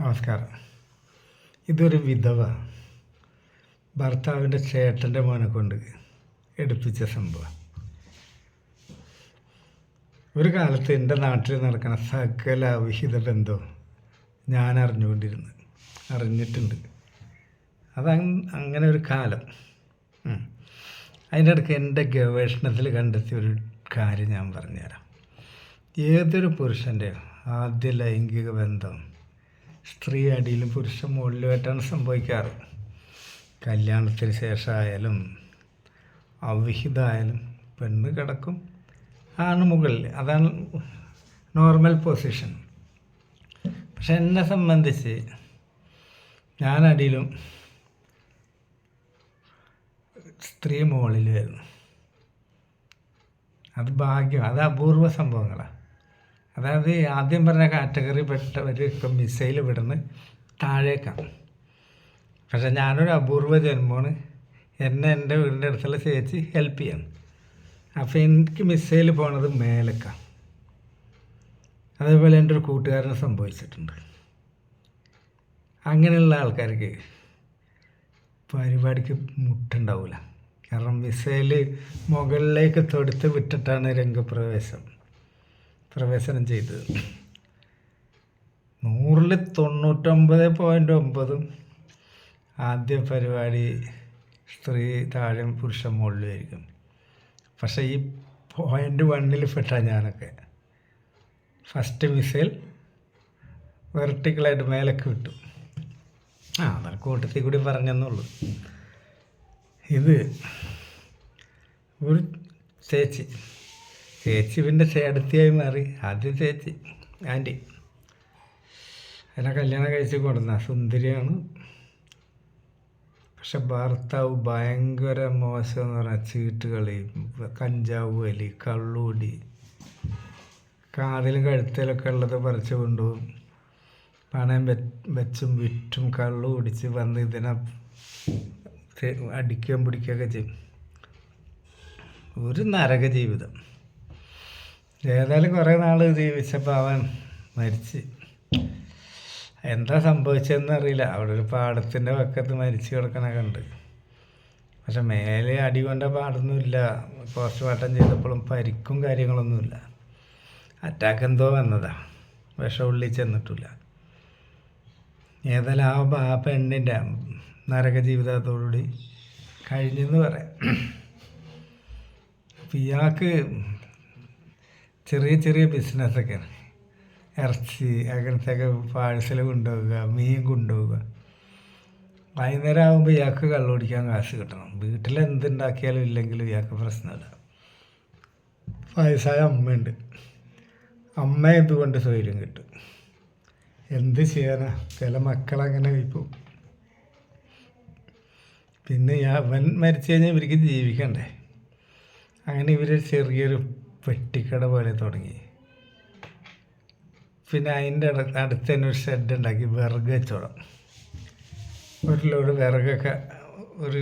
നമസ്കാരം. ഇതൊരു വിധവ ഭർത്താവിന്റെ ചേട്ടന്റെ മോനെ കൊണ്ട് എടുപ്പിച്ച സംഭവം. ഒരു കാലത്ത് എന്റെ നാട്ടിൽ നടക്കുന്ന സകല അവിഹിത ബന്ധവും ഞാൻ അറിഞ്ഞുകൊണ്ടിരുന്നു. അറിഞ്ഞിട്ടുണ്ട്. അത് അങ്ങനെ ഒരു കാലം. അതിന്റെ ഇടയ്ക്ക് എന്റെ ഗവേഷണത്തിൽ കണ്ടെത്തിയ ഒരു കാര്യം ഞാൻ പറഞ്ഞുതരാം. ഏതൊരു പുരുഷന്റെ ആദ്യ ലൈംഗിക ബന്ധം സ്ത്രീ അടിയിലും പുരുഷൻ മുകളിലുമായിട്ടാണ് സംഭവിക്കാറ്. കല്യാണത്തിന് ശേഷമായാലും അവിഹിതമായാലും പെണ്ണ് കിടക്കും. ആണ് മുകളിൽ അതാണ് നോർമൽ പൊസിഷൻ പക്ഷെ എന്നെ സംബന്ധിച്ച് ഞാൻ അടിയിലും സ്ത്രീ മുകളിലുമായിരുന്നു. അത് ഭാഗ്യം അത് അപൂർവ സംഭവങ്ങളാണ്. അതായത് ആദ്യം പറഞ്ഞ കാറ്റഗറി പെട്ടവരൊക്കെ മിസൈൽ വിടുന്ന് താഴേക്കാണ് പക്ഷെ ഞാനൊരു അപൂർവ ജന്മമാണ്. എന്നെ എന്റെ വീടിന്റെ അടുത്തുള്ള ചേച്ചി ഹെൽപ്പ് ചെയ്യണം. അപ്പോൾ എനിക്ക് മിസൈൽ പോണത് മേലേക്കാണ് അതേപോലെ എന്റെ ഒരു കൂട്ടുകാരന് സംഭവിച്ചിട്ടുണ്ട്. അങ്ങനെയുള്ള ആൾക്കാർക്ക് പരിപാടിക്ക് മുട്ടുണ്ടാവില്ല കാരണം മിസൈൽ മുകളിലേക്ക് തൊടുത്ത് വിട്ടിട്ടാണ് രംഗപ്രവേശം. പ്രവേശനം ചെയ്തത്. നൂറിൽ തൊണ്ണൂറ്റൊമ്പത് പോയിന്റ് ഒമ്പതും ആദ്യ പരിപാടി സ്ത്രീ താഴെ പുരുഷൻ മുകളിലുമായിരിക്കും. പക്ഷേ ഈ പോയിന്റ് വണ്ണിൽ പെട്ട ഞാനൊക്കെ. ഫസ്റ്റ് മിസൈൽ വെർട്ടിക്കലായിട്ട് മേലേക്ക് വിട്ടു. ആ അതൊക്കെ കൂട്ടത്തിൽ കൂടി പറഞ്ഞെന്നുള്ളൂ. ഇത് ഒരു ചേച്ചി ചേച്ചി പിന്നെ ചേടത്തിയായി മാറി. ആദ്യം ചേച്ചി ആന്റി. എന്നെ കല്യാണം കഴിച്ച് കൊടുന്ന സുന്ദരിയാണ്. പക്ഷെ ഭർത്താവ് ഭയങ്കര മോശം എന്ന് പറഞ്ഞാൽ ചീട്ടുകളി കഞ്ചാവ് വലി കള്ളൂടി. കാതിലും കഴുത്തിലൊക്കെ ഉള്ളത് പറിച്ചു കൊണ്ടുപോകും. പണയം വെച്ചും വിറ്റും കള്ളു കുടിച്ച് വന്ന് ഇതിനെ അടിക്കുകയും പിടിക്കുകയൊക്കെ ചെയ്യും. ഒരു നരക ജീവിതം. ഏതായാലും കുറേ നാൾ ജീവിച്ചപ്പോൾ അവൻ മരിച്ച്. എന്താ സംഭവിച്ചതെന്ന് അറിയില്ല. അവിടെ ഒരു പാടത്തിന്റെ പക്കത്ത് മരിച്ചു കിടക്കണ കണ്ട് പക്ഷെ മേലെ അടി കൊണ്ട പാടൊന്നുമില്ല. പോസ്റ്റ്മോർട്ടം ചെയ്തപ്പോഴും പരിക്കും കാര്യങ്ങളൊന്നുമില്ല. അറ്റാക്ക് എന്തോ വന്നതാ. വിഷം ഉള്ളിൽ ചെന്നിട്ടില്ല. ഏതായാലും ആ പെണ്ണിന്റെ നരക ജീവിതത്തോടുകൂടി കഴിഞ്ഞെന്ന് പറയാം. ഇയാൾക്ക് ചെറിയ ചെറിയ ബിസിനസ്സൊക്കെയാണ് ഇറച്ചി അങ്ങനത്തെയൊക്കെ പാഴ്സൽ കൊണ്ടുപോവുക മീൻ കൊണ്ടുപോവുക. വൈകുന്നേരം ആകുമ്പോൾ ഇയാൾക്ക് കള്ളുപിടിക്കാൻ കാശ് കിട്ടണം. വീട്ടിൽ എന്തുണ്ടാക്കിയാലും ഇല്ലെങ്കിലും ഇയാൾക്ക് പ്രശ്നമില്ല വയസ്സായ അമ്മയുണ്ട്. അമ്മ ഇതുകൊണ്ട് സ്വൈര്യം കിട്ടും? എന്ത് ചെയ്യാനാ? ചില മക്കളങ്ങനെ ഇപ്പോൾ പിന്നെ അവൻ മരിച്ചു കഴിഞ്ഞാൽ ഇവർക്ക് ജീവിക്കണ്ടേ? അങ്ങനെ ഇവർ ചെറിയൊരു പെട്ടിക്കട പോലെ തുടങ്ങി. പിന്നെ അതിന്റെ അടുത്ത് തന്നെ ഒരു ഷെഡ് ഉണ്ടാക്കി വിറക് വെച്ചോളാം ഒരു ലോഡ് വിറകൊക്കെ ഒരു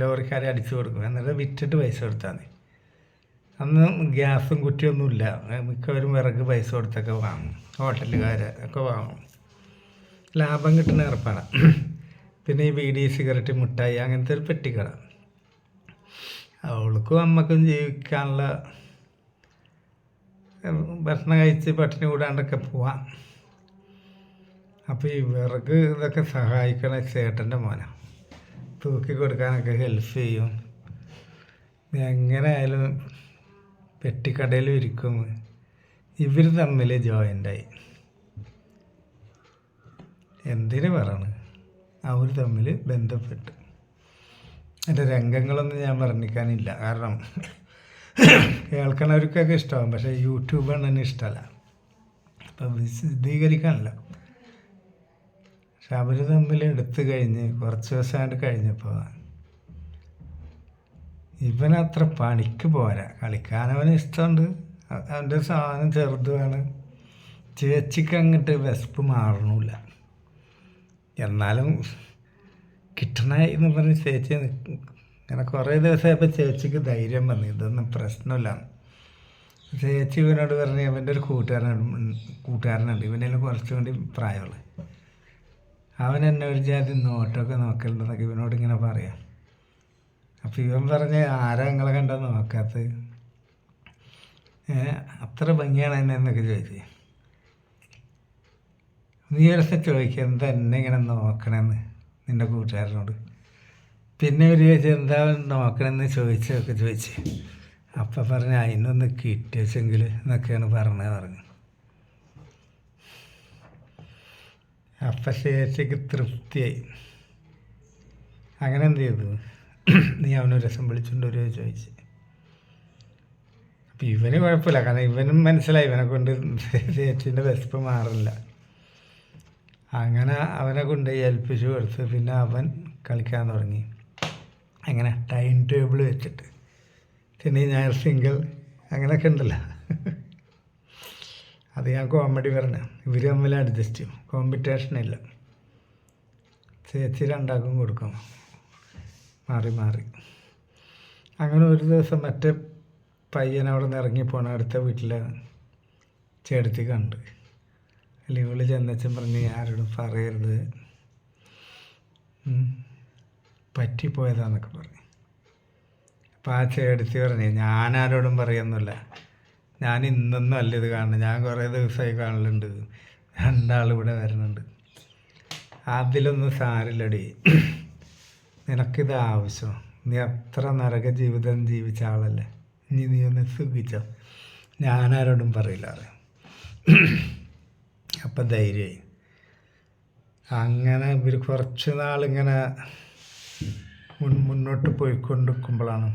ലോറിക്കാരെ അടിച്ചു കൊടുക്കും. എന്നിട്ട് വിറ്റിട്ട് പൈസ കൊടുത്താൽ മതി. അന്ന് ഗ്യാസും കുറ്റിയൊന്നുമില്ല മിക്കവരും വിറക് പൈസ കൊടുത്തൊക്കെ വാങ്ങും. ഹോട്ടലുകാർ ഒക്കെ വാങ്ങും. ലാഭം കിട്ടുന്ന ഏർപ്പാടാണ് പിന്നെ ഈ ബീഡി സിഗരറ്റ് മിഠായി അങ്ങനത്തെ ഒരു പെട്ടിക്കട. അവൾക്കും അമ്മക്കും ജീവിക്കാനുള്ള ഭക്ഷണം കഴിച്ച് പട്ടിണി കൂടാണ്ടൊക്കെ പോവാം. അപ്പോൾ ഈ വിറക് ഇതൊക്കെ സഹായിക്കണ ചേട്ടന്റെ മോനാണ് തൂക്കി കൊടുക്കാനൊക്കെ ഹെൽപ്പ് ചെയ്യും. എങ്ങനെ ആയാലും പെട്ടിക്കടയിലും ഇരിക്കും. ഇവർ തമ്മിൽ ജോയിന്റായി എന്തിനു പറയണ്? അവർ തമ്മിൽ ബന്ധപ്പെട്ട്. അതിന്റെ രംഗങ്ങളൊന്നും ഞാൻ വർണിക്കാനില്ല. കാരണം കേൾക്കണവർക്കൊക്കെ ഇഷ്ടമാകും പക്ഷേ യൂട്യൂബ് തന്നെ ഇഷ്ടമല്ല. അപ്പം വിശദീകരിക്കാനല്ല. പക്ഷെ അവർ തമ്മിൽ എടുത്തു കഴിഞ്ഞ് കുറച്ച് ദിവസമായിട്ട് കഴിഞ്ഞപ്പോൾ ഇവനത്ര പണിക്ക് പോരാ. കളിക്കാൻ അവന് ഇഷ്ടമുണ്ട് അവന്റെ സാധനം ചെറുതുമാണ് ചേച്ചിക്ക് അങ്ങോട്ട് വിശപ്പ് മാറണില്ല. എന്നാലും കിട്ടണ എന്ന് പറഞ്ഞ് ചേച്ചി ഇങ്ങനെ കുറേ ദിവസമായപ്പോൾ ചേച്ചിക്ക് ധൈര്യം വന്നു. ഇതൊന്നും പ്രശ്നമില്ല. ചേച്ചി ഇവനോട് പറഞ്ഞ് ഇവന്റെ ഒരു കൂട്ടുകാരൻ കൂട്ടുകാരനുണ്ട്. ഇവനെല്ലാം കുറച്ചും കൂടി പ്രായമുള്ളത് അവൻ എന്നെ ഒരു ജാതി നോട്ടമൊക്കെ നോക്കലുണ്ടെന്നൊക്കെ ഇവനോട് ഇങ്ങനെ പറയാം. അപ്പം ഇവൻ പറഞ്ഞ് ആരാ നിങ്ങളെ കണ്ടാൽ നോക്കാത്തത്? അത്ര ഭംഗിയാണ് എന്നെ എന്നൊക്കെ ചോദിച്ചു. നീ ഒരു ദിവസം ചോദിക്കുക എന്താ എന്നെ ഇങ്ങനെ നോക്കണമെന്ന് നിന്റെ കൂട്ടുകാരനോട്? പിന്നെ ഒരു ചോദിച്ചു എന്താ നോക്കണമെന്ന് ചോദിച്ചതൊക്കെ ചോദിച്ച്. അപ്പം പറഞ്ഞു അതിനൊന്ന് കിട്ടിയെങ്കിൽ എന്നൊക്കെയാണ് പറഞ്ഞത് പറഞ്ഞു. അപ്പം ശേഷിക്ക് തൃപ്തിയായി. അങ്ങനെ എന്ത് ചെയ്തു? നീ അവനൊരു രസം വിളിച്ചുകൊണ്ട് ഒരു ചോദിച്ച്. അപ്പം ഇവന് കുഴപ്പമില്ല കാരണം ഇവനും മനസ്സിലായി ഇവനെ കൊണ്ട് ചേച്ചിന്റെ വിശപ്പ് മാറില്ല. അങ്ങനെ അവനെ കൊണ്ട് ഏൽപ്പിച്ചു കൊടുത്ത് പിന്നെ അവൻ കളിക്കാൻ തുടങ്ങി. അങ്ങനെ ടൈം ടേബിൾ വെച്ചിട്ട് ശനി ഞായർ സിംഗിൾ അങ്ങനെയൊക്കെ ഉണ്ടല്ലോ. അത് ഞാൻ കോമഡി പറഞ്ഞു. ഇവർ തമ്മിൽ അഡ്ജസ്റ്റ് ചെയ്യും. കോമ്പറ്റീഷൻ ഇല്ല. ചേച്ചി രണ്ടാക്കും കൊടുക്കും. മാറി മാറി. അങ്ങനെ ഒരു ദിവസം മറ്റേ പയ്യൻ അവിടെ നിന്ന് ഇറങ്ങിപ്പോണ അടുത്ത വീട്ടിലെ ചേട്ടത്തി കണ്ട്. അല്ലെങ്കിൽ ഇവൾ ചെന്നച്ചൻ പറഞ്ഞ് ആരോടും പറയരുത്. പറ്റിപ്പോയതാന്നൊക്കെ പറഞ്ഞു. അപ്പം ആ ചേട്ടത്തി പറഞ്ഞു ഞാൻ ആരോടും പറയുന്നില്ല ഞാൻ ഇന്നൊന്നും അല്ല ഇത് കാണുന്നത്. ഞാൻ കുറേ ദിവസമായി കാണലുണ്ട്. രണ്ടാൾ ഇവിടെ വരുന്നുണ്ട്. അതിലൊന്നും സാരില്ലടി നിനക്കിത് ആവശ്യം. നീ അത്ര നരക ജീവിതം ജീവിച്ച ആളല്ലേ. ഇനി നീ ഒന്ന് സുഖിച്ചോ. ഞാനാരോടും പറയില്ല പറയും. അപ്പം ധൈര്യമായി. അങ്ങനെ ഇവർ കുറച്ച് നാളിങ്ങനെ മുൻ മുന്നോട്ട് പോയിക്കൊണ്ടിരിക്കുമ്പോഴാണ്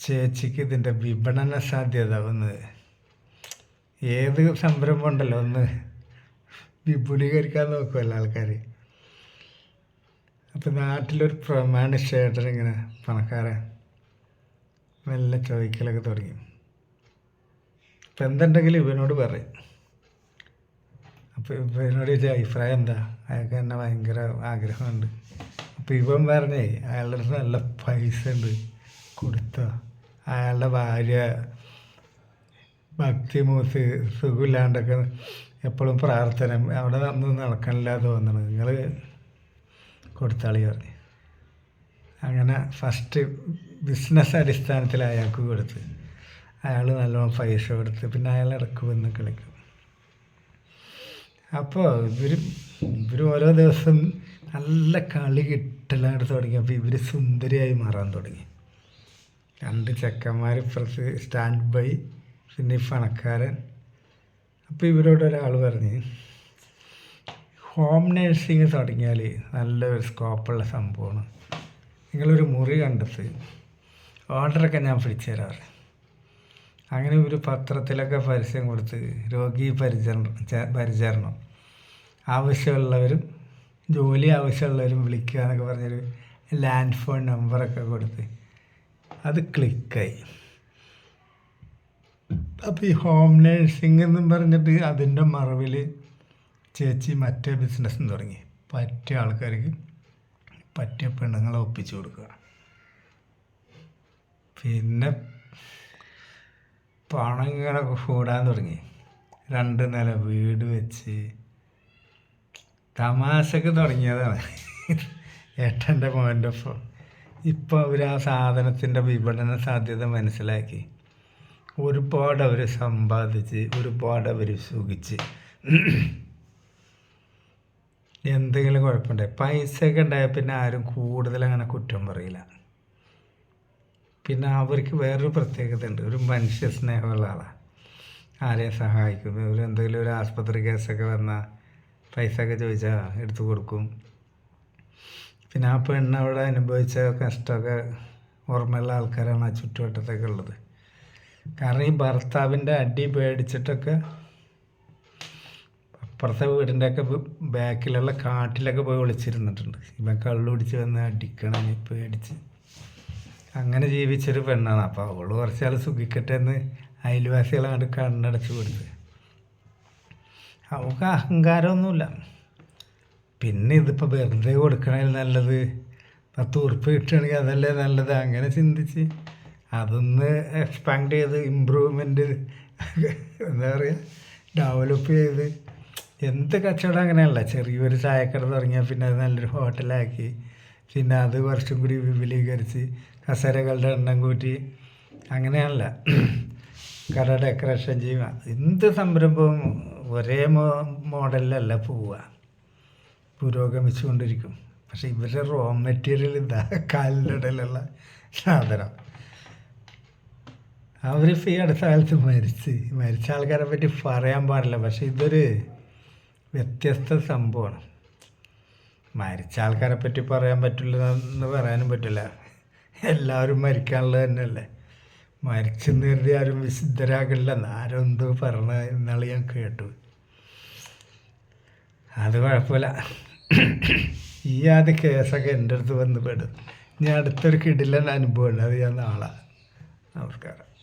ചേച്ചിക്ക് ഇതിന്റെ വിപണന സാധ്യത ഒന്ന് ഏത് സംരംഭം ഉണ്ടല്ലോ ഒന്ന് വിപുലീകരിക്കാൻ നോക്കുമല്ലോ ആൾക്കാർ അപ്പം നാട്ടിലൊരു പ്രമാണ ചേട്ടൻ ഇങ്ങനെ പണക്കാരൻ മെല്ലെ ചോദിക്കലൊക്കെ തുടങ്ങി. അപ്പം എന്തുണ്ടെങ്കിലും ഇവനോട് പറയും. അപ്പോൾ ഇവനോട് ചോദിച്ച അഭിപ്രായം എന്താ? അയാൾക്ക് തന്നെ ഭയങ്കര ആഗ്രഹമുണ്ട്. അപ്പോൾ ഇവൻ പറഞ്ഞേ അയാളുടെ അടുത്ത് നല്ല പൈസ ഉണ്ട് കൊടുത്തോ. അയാളുടെ ഭാര്യ ഭക്തി മൂത്ത് സുഖമില്ലാണ്ടൊക്കെ എപ്പോഴും പ്രാർത്ഥന അവിടെ ഒന്നും നടക്കണില്ല തോന്നണം. നിങ്ങൾ കൊടുത്താളി പറഞ്ഞു. അങ്ങനെ ഫസ്റ്റ് ബിസിനസ് അടിസ്ഥാനത്തിൽ അയാൾക്ക് കൊടുത്ത്. അയാൾ നല്ലോണം പൈസ കൊടുത്ത് പിന്നെ അയാൾ ഇടയ്ക്ക് വന്ന് കളിക്കും. അപ്പോൾ ഇവർ ഇവർ ഓരോ ദിവസം നല്ല കളി കിട്ടലായിട്ട് തുടങ്ങിയപ്പോൾ ഇവർ സുന്ദരിയായി മാറാൻ തുടങ്ങി. രണ്ട് ചെക്കന്മാർ പ്രസ് സ്റ്റാൻഡ് ബൈ പിന്നെ പണക്കാരൻ. അപ്പോൾ ഇവരോട് ഒരാൾ പറഞ്ഞ് ഹോം നേഴ്സിങ് തുടങ്ങിയാൽ നല്ലൊരു സ്കോപ്പുള്ള സംഭവമാണ്. നിങ്ങളൊരു മുറി കണ്ടെത്ത്. ഓർഡറൊക്കെ ഞാൻ പിടിച്ചു തരാറ് അങ്ങനെ ഒരു പത്രത്തിലൊക്കെ പരസ്യം കൊടുത്ത് രോഗി പരിചരണം പരിചരണം ആവശ്യമുള്ളവരും ജോലി ആവശ്യമുള്ളവരും വിളിക്കുക എന്നൊക്കെ പറഞ്ഞൊരു ലാൻഡ് ഫോൺ നമ്പറൊക്കെ കൊടുത്ത് അത് ക്ലിക്കായി അപ്പോൾ ഈ ഹോം നേഴ്സിംഗ് എന്നും പറഞ്ഞിട്ട് അതിന്റെ മറവിൽ ചേച്ചി മറ്റേ ബിസിനസ്സും തുടങ്ങി. പറ്റിയ ആൾക്കാർക്ക് പറ്റിയ പെണ്ണുങ്ങളെ ഒപ്പിച്ചു കൊടുക്കുക. പിന്നെ പണം ഇങ്ങനെ കൂടാൻ തുടങ്ങി. രണ്ട് നില വീട് വെച്ച് തമാശക്ക് തുടങ്ങിയതാണ്. ഏട്ടന്റെ മോന്റെ ഓഫ് ഇപ്പോൾ അവർ ആ സാധനത്തിന്റെ വിപണന സാധ്യത മനസ്സിലാക്കി. ഒരുപാട് അവർ സമ്പാദിച്ച് ഒരുപാട് അവർ സുഖിച്ച്. എന്തെങ്കിലും കുഴപ്പമുണ്ടായി. പൈസയൊക്കെ ഉണ്ടായാൽ പിന്നെ ആരും കൂടുതൽ അങ്ങനെ കുറ്റം പറയില്ല. പിന്നെ അവർക്ക് വേറൊരു പ്രത്യേകത ഉണ്ട്. ഒരു മനുഷ്യ സ്നേഹമുള്ള ആളാണ് ആരെയും സഹായിക്കും. ഒരു എന്തെങ്കിലും ഒരു ആസ്പത്രി കേസൊക്കെ വന്നാൽ പൈസ ഒക്കെ ചോദിച്ചാൽ എടുത്തു കൊടുക്കും. പിന്നെ ആ പെണ്ണ് അവിടെ അനുഭവിച്ച കഷ്ടമൊക്കെ ഓർമ്മയുള്ള ആൾക്കാരാണ് ആ ചുറ്റുവട്ടത്തൊക്കെ ഉള്ളത്. കാരണം ഈ ഭർത്താവിന്റെ അടി പേടിച്ചിട്ടൊക്കെ അപ്പുറത്തെ വീടിന്റെ ഒക്കെ ബാക്കിലുള്ള കാട്ടിലൊക്കെ പോയി ഒളിച്ചിരുന്നിട്ടുണ്ട്. ഇവൻ കള്ളു പിടിച്ച് വന്ന് അടിക്കണം പേടിച്ച്. അങ്ങനെ ജീവിച്ചൊരു പെണ്ണാണ്. അപ്പോൾ അവൾ കുറച്ചാൾ സുഖിക്കട്ടെ എന്ന് അയൽവാസികളങ്ങോട്ട് കണ്ണടച്ച് കൊടുത്ത് അവൾക്ക് അഹങ്കാരമൊന്നുമില്ല. പിന്നെ ഇതിപ്പോൾ വെറുതെ കൊടുക്കണതിൽ നല്ലത്. പത്ത് ഉറുപ്പ് കിട്ടുകയാണെങ്കിൽ അതല്ലേ നല്ലത്. അങ്ങനെ ചിന്തിച്ച് അതൊന്ന് എക്സ്പാൻഡ് ചെയ്ത് ഇമ്പ്രൂവ്മെന്റ് എന്താ പറയുക ഡെവലപ്പ് ചെയ്ത് എന്ത് കച്ചവടം അങ്ങനെയല്ല. ചെറിയൊരു ചായക്കട തുടങ്ങിയാൽ പിന്നെ അത് നല്ലൊരു ഹോട്ടലാക്കി. പിന്നെ അത് കുറച്ചും കൂടി വിപുലീകരിച്ച് കസേരകളുടെ എണ്ണം കൂട്ടി. അങ്ങനെയല്ല. കട ഡെക്കറേഷൻ ചെയ്യുക. എന്ത് സംരംഭവും ഒരേ മോ മോഡലിലല്ല പോവുക. പുരോഗമിച്ചുകൊണ്ടിരിക്കും. പക്ഷെ ഇവരുടെ റോ മെറ്റീരിയൽ ഇതാ കാലിന്റെ ഇടയിലുള്ള സാധനം. അവരിപ്പോൾ ഈ അടുത്ത കാലത്ത് മരിച്ച് മരിച്ച ആൾക്കാരെ പറ്റി പറയാൻ പാടില്ല. പക്ഷെ ഇതൊരു വ്യത്യസ്ത സംഭവമാണ്. മരിച്ച ആൾക്കാരെ പറ്റി പറയാൻ പറ്റില്ല എന്ന് പറയാനും പറ്റില്ല. എല്ലാവരും മരിക്കാനുള്ളത് തന്നെയല്ലേ? മരിച്ചെന്ന് കരുതി ആരും വിശുദ്ധരാകില്ലെന്ന് ആരും എന്തോ പറഞ്ഞ ഇന്നാൾ ഞാൻ കേട്ടു. അത് കുഴപ്പമില്ല. ഈ ആദ്യ കേസൊക്കെ എന്റെ അടുത്ത് വന്ന് പെടും. ഇനി അടുത്തൊരു കിടിലൻ അനുഭവമുണ്ട്. അത് ഞാൻ നാളെ നമസ്കാരം